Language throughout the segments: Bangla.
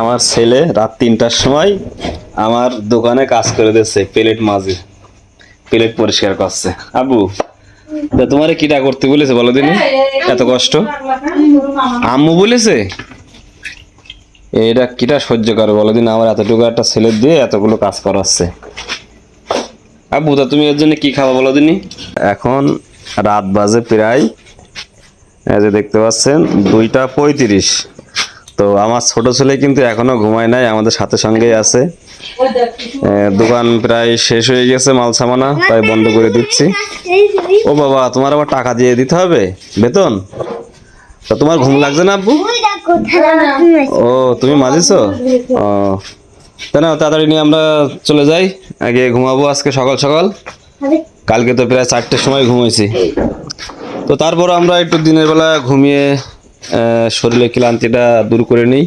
আমার ছেলে রাত তিনটার সময় আমার দোকানে কাজ করে দিচ্ছে প্লেট মাঝে। প্লেট পরিষ্কার করছে। আবু তা তোমার কিটা করতে বলেছে বলো দিনি এত কষ্ট? আম্মু বলেছে? এটা কিটা সহ্য করে বলো দিন আমার এতটুকু একটা ছেলে দিয়ে এতগুলো কাজ করাচ্ছে। আবু তা তুমি এর জন্য কি খাবা বলো দিনি এখন রাত বাজে প্রায় যে দেখতে পাচ্ছেন, দুইটা পঁয়ত্রিশ। তো আমার ছোট ছেলে কিন্তু এখনও ঘুমায় নাই, আমাদের সাথে সঙ্গেই আছে। দোকান প্রায় শেষ হয়ে গেছে মাল সামানা, তাই বন্ধ করে দিচ্ছি। ও বাবা, তোমার আবার টাকা দিয়ে দিতে হবে? বেতন? তা তোমার ঘুম লাগছে না, আব্বু? ও, তুমি মাঝিছো ও, তা না তাড়াতাড়ি নিয়ে আমরা চলে যাই। আগে ঘুমাবো আজকে সকাল সকাল। কালকে তো প্রায় চারটের সময় ঘুমাইছি। তো তারপর আমরা একটু দিনের বেলা ঘুমিয়ে শরীরের ক্লান্তিটা দূর করে নিই।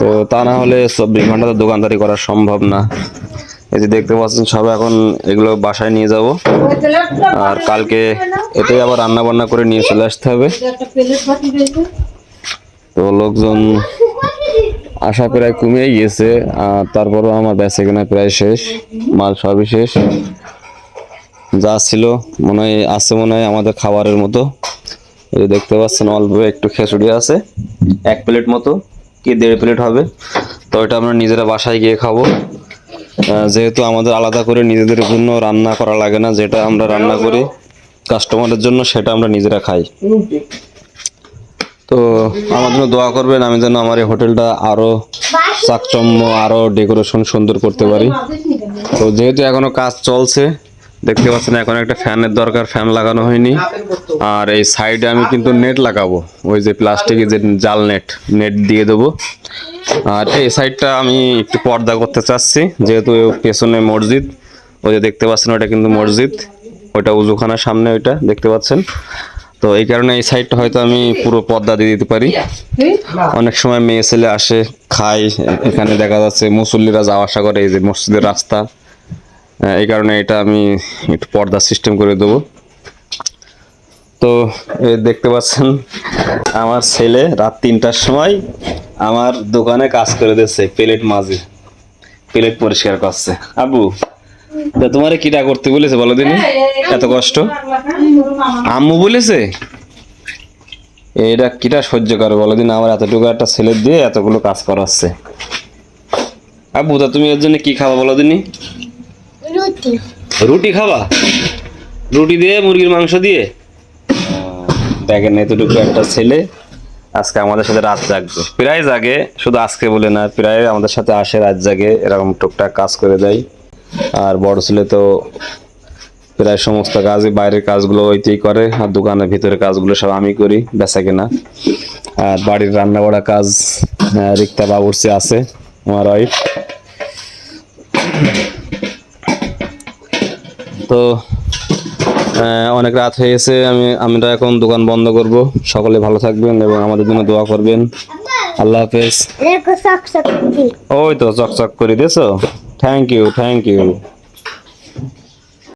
তো তা না হলে চব্বিশ ঘণ্টা তো দোকানদারি করা সম্ভব না। এই যে দেখতে পাচ্ছেন, সব এখন এগুলো বাসায় নিয়ে যাব। আর কালকে এটাই আবার রান্না বান্না করে নিয়ে চলে আসতে হবে। তো লোকজন আশা প্রায় কমিয়ে গিয়েছে, আর তারপরও আমার বেঁচে কেনা প্রায় শেষ, মাল সবই শেষ। যা ছিল মনে হয়, আছে মনে হয় আমাদের খাবারের মতো। এই দেখতে পাচ্ছেন, অল্প একটু খেচুড়ি আছে, এক প্লেট মতো কি দেড় প্লেট হবে। তো এটা আমরা নিজেরা বাসায় গিয়ে খাব। যেহেতু আমাদের আলাদা করে নিজেদের জন্য রান্না করা লাগে না, যেটা আমরা রান্না করি কাস্টমারের জন্য সেটা আমরা নিজেরা খাই। তো আমার জন্য দোয়া করবেন, আমি যেন আমার এই হোটেলটা আরও চাকচম্য আরও ডেকোরেশন সুন্দর করতে পারি। তো যেহেতু এখনও কাজ চলছে দেখতে পাচ্ছেন, এখন একটা ফ্যানের দরকার, ফ্যান লাগানো হয়নি। আর এই সাইডে আমি কিন্তু নেট লাগাবো, ওই যে প্লাস্টিকের যে জাল নেট নেট দিয়ে দেবো। আর এই সাইডটা আমি একটু পর্দা করতে চাচ্ছি, যেহেতু পেছনে মসজিদ, ওই যে দেখতে পাচ্ছেন, ওটা কিন্তু মসজিদ, ওইটা উজুখানার সামনে ওইটা, দেখতে পাচ্ছেন। তো এই কারণে এই সাইডটা হয়তো আমি পুরো পর্দা দিয়ে দিতে পারি। অনেক সময় মেয়ে ছেলে আসে, খায়, এখানে দেখা যাচ্ছে মুসল্লিরা যাওয়া আসা করে, এই যে মসজিদের রাস্তা। এই কারণে এটা আমি একটু পর্দা সিস্টেম করে দেবো। তো দেখতে পাচ্ছেন, আমার ছেলে রাত তিনটার সময় আমার দোকানে কাজ করে দিচ্ছে প্লেট মাঝে। প্লেট পরিষ্কার করছে। আবু তা তোমার কিটা করতে বলেছে বলো দিনি এত কষ্ট? আম্মু বলেছে? এটা কিটা সহ্য করে বলো দিন আমার এতটুকু একটা ছেলে দিয়ে এতগুলো কাজ করাচ্ছে। আব্বু, তা তুমি এর জন্য কি খাবা বলো দিনি রুটি। রুটি খাবা? রুটি দিয়ে মুরগির মাংস দিয়ে? দেখেন এতটুকু একটা ছেলে আজকে আমাদের সাথে রাত জাগবে। প্রায় জাগে শুধু আজকে বলে না প্রায় আমাদের সাথে আসে রাত জাগে এরকম টুকটাক কাজ করে দেয়। আর বড় ছেলে তো প্রায় সমস্ত কাজই বাইরের কাজগুলো ওইতেই করে আর দোকানের ভিতরে কাজগুলো সব আমি করি বেচা কেনা। আর বাড়ির রান্না বাড়া কাজ রিক্তা বাবুর্চি আছে আমার ওয়াইফ তো অনেক রাত হয়ে গেছে আমি আমরা এখন দোকান বন্ধ করব। সকলে ভালো থাকবেন এবং আমাদের জন্য দোয়া করবেন। আল্লাহ হাফেজ। ওই তো চকচক করে দিয়েছ? Thank you thank you